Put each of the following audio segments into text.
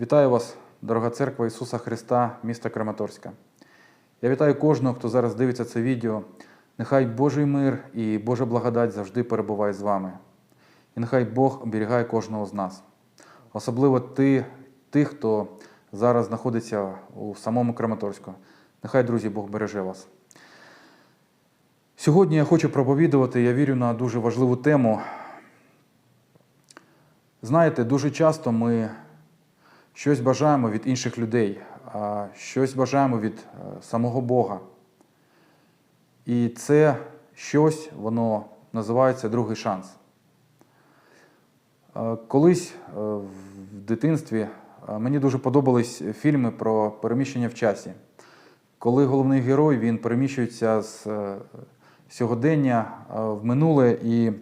Вітаю вас, дорога церква Ісуса Христа, міста Краматорська. Я вітаю кожного, хто зараз дивиться це відео. Нехай Божий мир і Божа благодать завжди перебуває з вами. І нехай Бог оберігає кожного з нас. Особливо ти, тих, хто зараз знаходиться у самому Краматорську. Нехай, друзі, Бог береже вас. Сьогодні я хочу проповідувати, я вірю, на дуже важливу тему. Знаєте, дуже часто ми щось бажаємо від інших людей, щось бажаємо від е, самого Бога. І це щось, воно називається другий шанс. Е, Колись е, в дитинстві мені дуже подобались фільми про переміщення в часі. Коли головний герой він переміщується з сьогодення в минуле і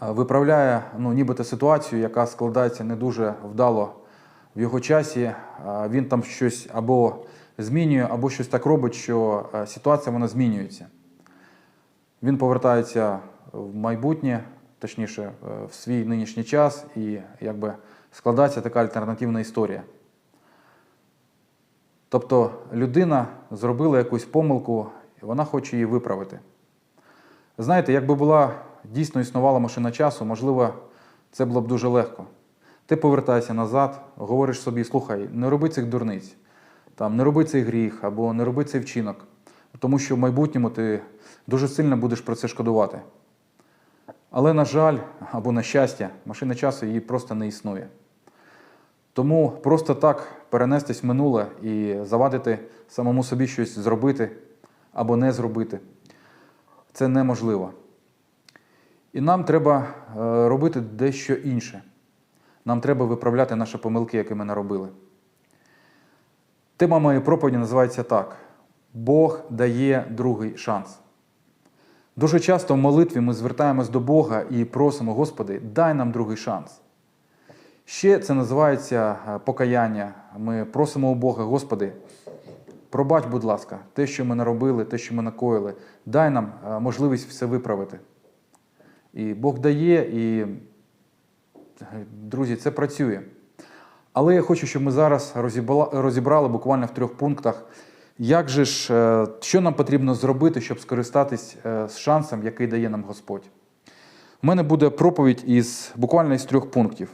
виправляє ну, нібито ситуацію, яка складається не дуже вдало в його часі. Е, Він там щось або змінює, або щось так робить, що е, ситуація вона змінюється. Він повертається в майбутнє, точніше, е, в свій нинішній час, і якби складається така альтернативна історія. Тобто людина зробила якусь помилку, і вона хоче її виправити. Знаєте, якби була дійсно існувала машина часу, можливо, це було б дуже легко. Ти повертаєшся назад, говориш собі, слухай, не роби цих дурниць, там, не роби цей гріх або не роби цей вчинок, тому що в майбутньому ти дуже сильно будеш про це шкодувати. Але, на жаль, або на щастя, машина часу її просто не існує. Тому просто так перенестись в минуле і завадити самому собі щось зробити або не зробити це неможливо. І нам треба е, робити дещо інше. Нам треба виправляти наші помилки, які ми наробили. Тема моєї проповіді називається так: Бог дає другий шанс. Дуже часто в молитві ми звертаємось до Бога і просимо, Господи, дай нам другий шанс. Ще це називається е, покаяння. Ми просимо у Бога, Господи, пробач, будь ласка, те, що ми наробили, те, що ми накоїли, дай нам е, можливість все виправити. І Бог дає, і, е, друзі, це працює. Але я хочу, щоб ми зараз розібрали, буквально в трьох пунктах, як же ж, е, що нам потрібно зробити, щоб скористатись е, з шансом, який дає нам Господь. У мене буде проповідь із буквально із трьох пунктів.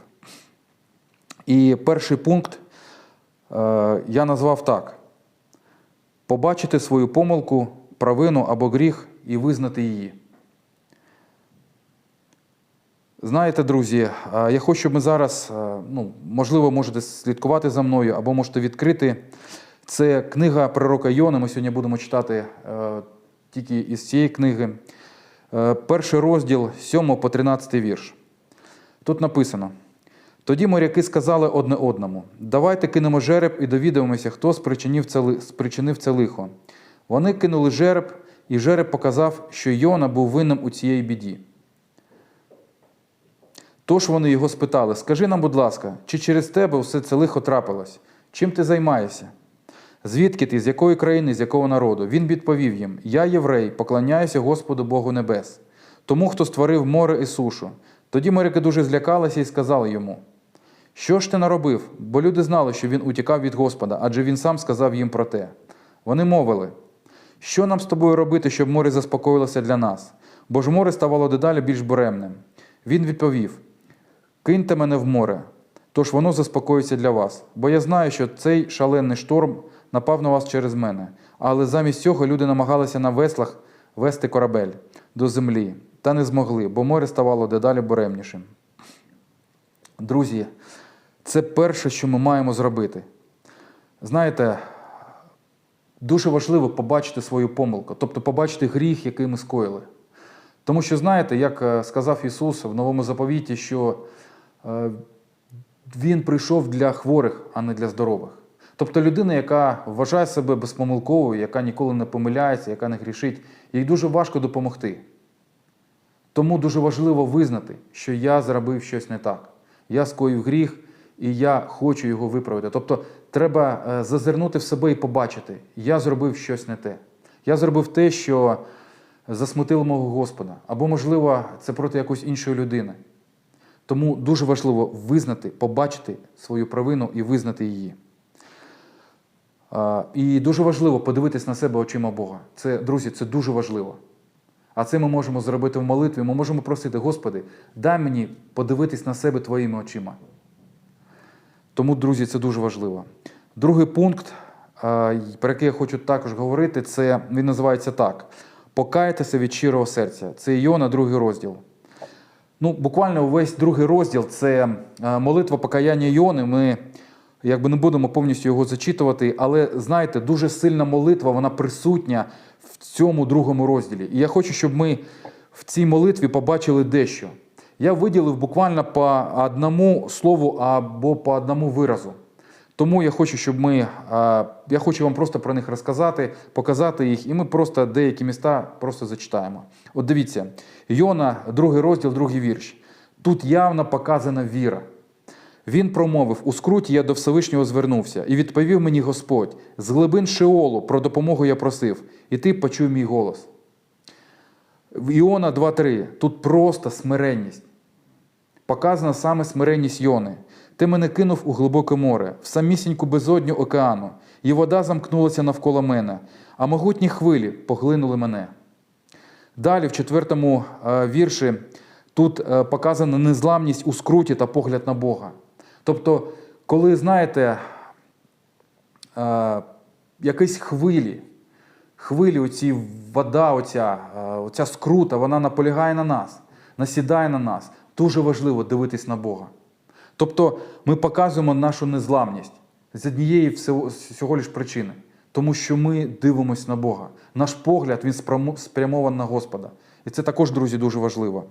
І перший пункт е, я назвав так: побачити свою помилку, провину або гріх і визнати її. Знаєте, друзі, е, я хочу, щоб ми зараз, е, ну, можливо, можете слідкувати за мною або можете відкрити. Це книга пророка Йони. Ми сьогодні будемо читати е, тільки із цієї книги. Перший розділ 7 по 13 вірш. Тут написано: тоді моряки сказали одне одному: давайте кинемо жереб і довідаємося, хто спричинив це, спричинив це лихо. Вони кинули жереб, і жереб показав, що Йона був винним у цієї біді. Тож вони його спитали: Скажи нам, будь ласка, чи через тебе все це лихо трапилось? Чим ти займаєшся? Звідки ти, з якої країни, з якого народу? Він відповів їм: Я єврей, поклоняюся Господу Богу Небес, тому, хто створив море і сушу. Тоді моряки дуже злякалися і сказали йому: Що ж ти наробив? Бо люди знали, що він утікав від Господа, адже він сам сказав їм про те. Вони мовили: Що нам з тобою робити, щоб море заспокоїлося для нас? Бо ж море ставало дедалі більш буремним. Він відповів: Киньте мене в море, тож воно заспокоїться для вас. Бо я знаю, що цей шалений шторм напав на вас через мене. Але замість цього люди намагалися на веслах вести корабель до землі, та не змогли, бо море ставало дедалі буремнішим. Друзі, це перше, що ми маємо зробити. Знаєте, дуже важливо побачити свою помилку, тобто побачити гріх, який ми скоїли. Тому що, знаєте, як е, сказав Ісус в новому заповіті, що Він прийшов для хворих, а не для здорових. Тобто людина, яка вважає себе безпомилковою, яка ніколи не помиляється, яка не грішить, їй дуже важко допомогти. Тому дуже важливо визнати, що я зробив щось не так. Я скоїв гріх, і я хочу його виправити. Тобто треба е, зазирнути в себе і побачити, я зробив щось не те. Я зробив те, що засмутило мого Господа, або, можливо, це проти якоїсь іншої людини. Тому дуже важливо визнати, побачити свою провину і визнати її. І дуже важливо подивитись на себе очима Бога. Це, друзі, це дуже важливо. А це ми можемо зробити в молитві. Ми можемо просити, Господи, дай мені подивитись на себе твоїми очима. Тому, друзі, це дуже важливо. Другий пункт, про який я хочу також говорити, це він називається так: покаятися від щирого серця. Це Іона, другий розділ. Ну, буквально увесь другий розділ це е, молитва покаяння Йони. Ми якби не будемо повністю його зачитувати, але знаєте, дуже сильна молитва, вона присутня в цьому другому розділі. І я хочу, щоб ми в цій молитві побачили дещо. Я виділив буквально по одному слову або по одному виразу. Тому я хочу, щоб ми. е, Я хочу вам просто про них розказати, показати їх, і ми просто деякі міста просто зачитаємо. От дивіться, Йона, другий розділ, другий вірш. Тут явно показана віра. Він промовив: у скруті я до Всевишнього звернувся, і відповів мені Господь: з глибин Шеолу про допомогу я просив, і ти почув мій голос. В Іона 2.3 тут просто смиренність. Показана саме смиренність Йони. Ти мене кинув у глибоке море, в самісіньку безодню океану, і вода замкнулася навколо мене, а могутні хвилі поглинули мене. Далі, в четвертому е, вірші, тут е, показана незламність у скруті та погляд на Бога. Тобто, коли знаєте, е, якісь хвилі, хвилі, оці вода, оця, оця скрута, вона наполягає на нас, насідає на нас. Дуже важливо дивитись на Бога. Тобто ми показуємо нашу незламність з однієї всього, лиш причини, тому що ми дивимося на Бога. Наш погляд він спрямований на Господа. І це також, друзі, дуже важливо.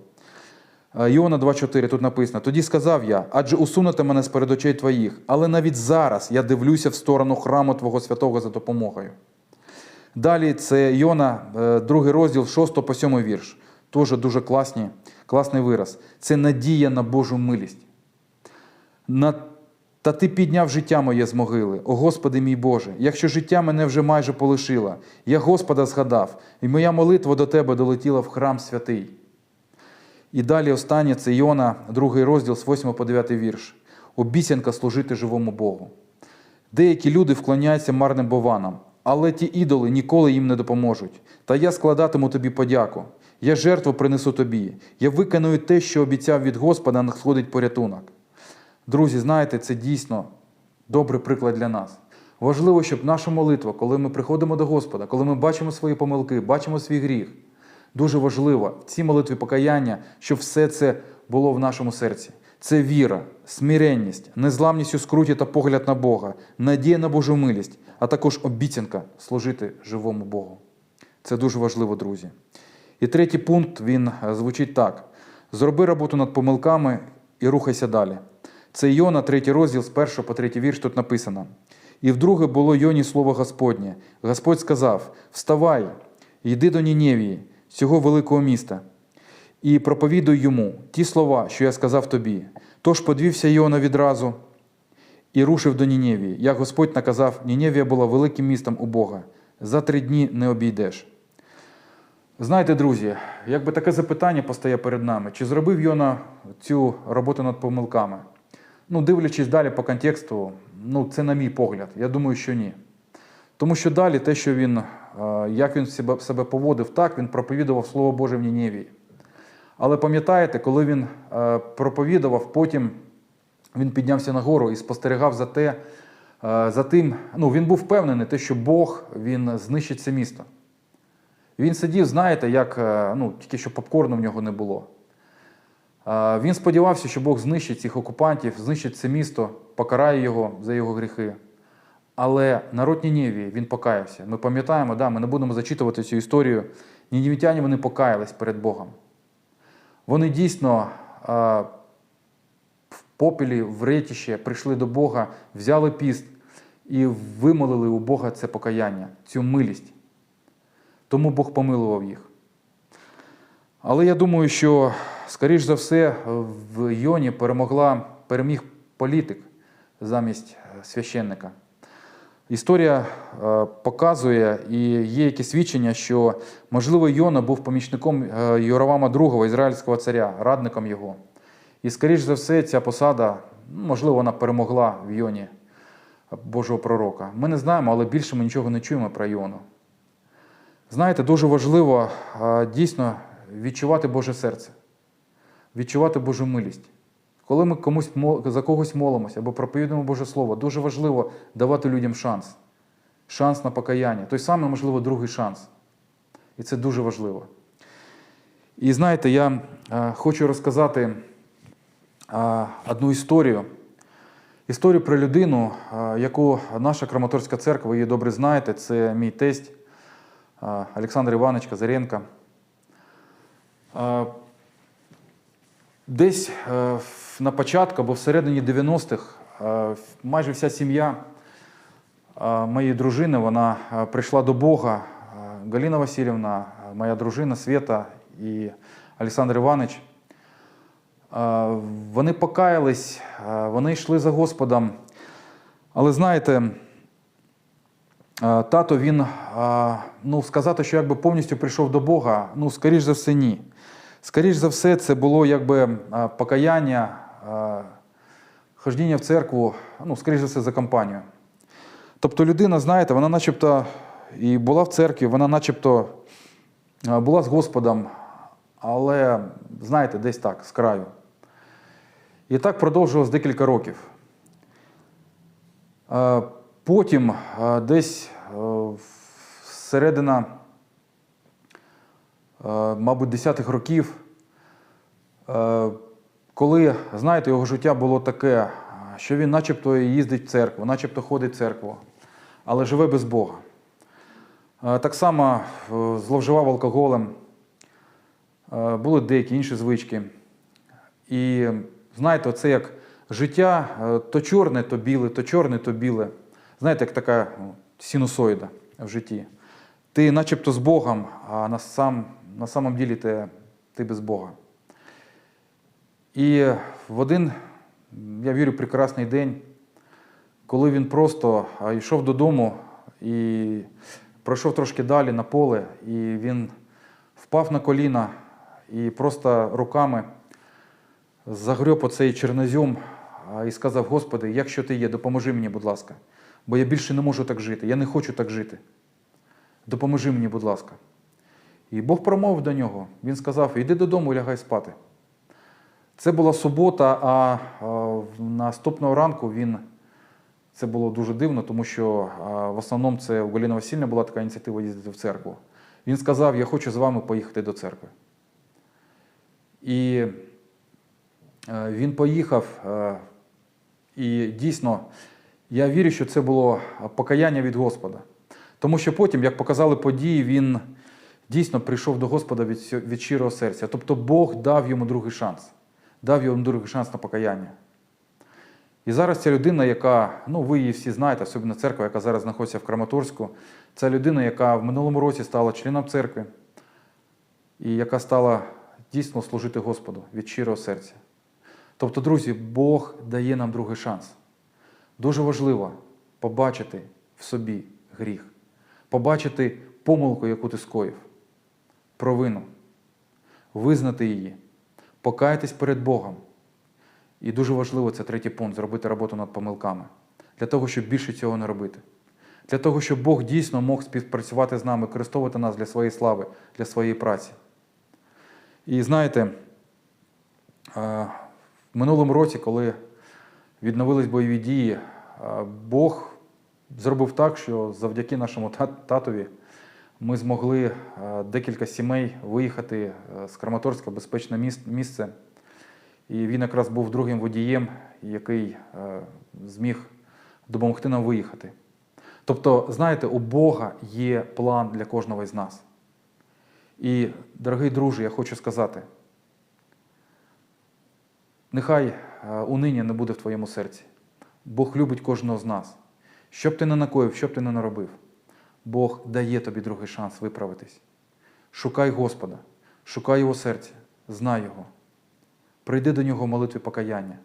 Е, Іона 2.4 тут написано: тоді сказав я, адже усунете мене з перед очей твоїх, але навіть зараз я дивлюся в сторону храму Твого святого за допомогою. Далі це Іона, е, другий розділ, 6 по 7 вірш. Теж дуже класні, класний вираз. Це надія на Божу милість. На... Та ти підняв життя моє з могили, о Господи мій Боже, якщо життя мене вже майже полишило, я Господа згадав, і моя молитва до Тебе долетіла в храм святий. І далі останнє це Іона, другий розділ з 8 по 9 вірш. Обіцянка служити живому Богу. Деякі люди вклоняються марним бованам, але ті ідоли ніколи їм не допоможуть. Та я складатиму тобі подяку. Я жертву принесу тобі. Я виконую те, що обіцяв від Господа, надходить порятунок. Друзі, знаєте, це дійсно добрий приклад для нас. Важливо, щоб наша молитва, коли ми приходимо до Господа, коли ми бачимо свої помилки, бачимо свій гріх, дуже важливо в цій молитві покаяння, щоб все це було в нашому серці. Це віра, смиренність, незламність у скруті та погляд на Бога, надія на Божу милість, а також обіцянка служити живому Богу. Це дуже важливо, друзі. І третій пункт він е, звучить так: зроби роботу над помилками і рухайся далі. Це Йона, третій розділ, з першого по третій вірш тут написано. І вдруге було Йоні слово Господнє. Господь сказав: Вставай, йди до Ніневії, цього великого міста, і проповідуй йому ті слова, що я сказав тобі. Тож подвівся Йона відразу і рушив до Ніневії. Як Господь наказав, Ніневія була великим містом у Бога. За три дні не обійдеш. Знаєте, друзі, якби таке запитання постає перед нами, чи зробив Йона цю роботу над помилками? Ну, дивлячись далі по контексту, ну, це на мій погляд. Я думаю, що ні. Тому що далі те, що він, е, як він себе, себе поводив, так, він проповідував Слово Боже в Ніневії. Але пам'ятаєте, коли він е, проповідував, потім він піднявся нагору і спостерігав за те, е, за тим, ну, він був впевнений, те, що Бог він знищить це місто. Він сидів, знаєте, як ну, тільки що попкорну в нього не було. Він сподівався, що Бог знищить цих окупантів, знищить це місто, покарає його за його гріхи. Але народ Ніневії, він покаявся. Ми пам'ятаємо, да, ми не будемо зачитувати цю історію. Нінівітяні вони покаялись перед Богом. Вони дійсно е, в попелі, в ретіще прийшли до Бога, взяли піст і вимолили у Бога це покаяння, цю милість. Тому Бог помилував їх. Але я думаю, що, скоріш за все, в Йоні перемогла, переміг політик замість е, священника. Історія е, показує і є якісь свідчення, що, можливо, Йона був помічником е, Йоравама II, ізраїльського царя, радником його. І, скоріш за все, ця посада, ну, можливо, вона перемогла в Йоні Божого пророка. Ми не знаємо, але більше ми нічого не чуємо про Йону. Знаєте, дуже важливо дійсно відчувати Боже серце, відчувати Божу милість. Коли ми комусь за когось молимося або проповідуємо Боже Слово, дуже важливо давати людям шанс. Шанс на покаяння. Той самий, можливо, другий шанс. І це дуже важливо. І знаєте, я е, хочу розказати е, одну історію. Історію про людину, е, яку наша Краматорська церква, ви її добре знаєте, це мій тесть Олександр Іванович Казаренко. Десь е, на початку або всередині 90-х е, майже вся сім'я е, моєї дружини вона прийшла до Бога. Галина Васильівна, моя дружина Свята і Олександр Іванович. Вони покаялись, вони йшли за Господом. Але знаєте, тато він, ну, сказати, що якби повністю прийшов до Бога, ну, скоріш за все, ні. Скоріш за все, це було якби е, покаяння, е, хождіння в церкву, ну, скоріш за все, за компанію. Тобто людина, знаєте, вона начебто і була в церкві, вона начебто е, була з Господом, але, знаєте, десь так, з краю. І так продовжувалось декілька років. Потім, десь середина, мабуть, 10-х років, е, коли, знаєте, його життя було таке, е, що він начебто їздить в церкву, начебто ходить в церкву, але живе без Бога. Е, Так само е, зловживав алкоголем, е, були деякі інші звички. І знаєте, це як життя е, то чорне, то біле, то чорне, то біле. Знаєте, як така ну, синусоїда в житті. Ти начебто з Богом, а на, сам, на самом ділі ти, ти без Бога. І в один, я вірю, прекрасний день, коли він просто йшов додому і пройшов трошки далі на поле, і він впав на коліна і просто руками загреб оцей чорнозем і сказав: Господи, якщо ти є, допоможи мені, будь ласка, бо я більше не можу так жити, я не хочу так жити. Допоможи мені, будь ласка. І Бог промовив до нього. Він сказав: Іди додому, лягай спати. Це була субота, а наступного ранку він. Це було дуже дивно, тому що в основному це у Галіна Васильівна була така ініціатива їздити в церкву. Він сказав: Я хочу з вами поїхати до церкви. І е, він поїхав, е, і дійсно, я вірю, що це було покаяння від Господа. Тому що потім, як показали події, він дійсно прийшов до Господа від, від щирого серця. Тобто Бог дав йому другий шанс, дав йому другий шанс на покаяння. І зараз ця людина, яка, ну ви її всі знаєте, особливо церква, яка зараз знаходиться в Краматорську, це людина, яка в минулому році стала членом церкви і яка стала дійсно служити Господу від щирого серця. Тобто, друзі, Бог дає нам другий шанс. Дуже важливо побачити в собі гріх, побачити помилку, яку ти скоїв, провину, визнати її, покаятись перед Богом. І дуже важливо це третій пункт зробити роботу над помилками, для того, щоб більше цього не робити. Для того, щоб Бог дійсно мог співпрацювати з нами, користувати нас для своєї слави, для своєї праці. І знаєте, е, в минулому році, коли відновились бойові дії, е, Бог зробив так, що завдяки нашому та- татові ми змогли е, декілька сімей виїхати е, з Краматорська безпечне місце. І він якраз був другим водієм, який е, зміг допомогти нам виїхати. Тобто, знаєте, у Бога є план для кожного із нас. І, дорогий друже, я хочу сказати, нехай унині не буде в твоєму серці. Бог любить кожного з нас. Що б ти не накоїв, що б ти не наробив, Бог дає тобі другий шанс виправитись. Шукай Господа, шукай Його серця, знай Його. Прийди до нього в молитві покаяння,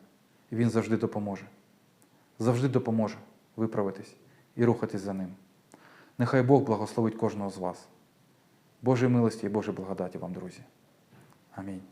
і Він завжди допоможе. Завжди допоможе виправитись і рухатись за ним. Нехай Бог благословить кожного з вас. Божої милості і Божої благодаті вам, друзі. Амінь.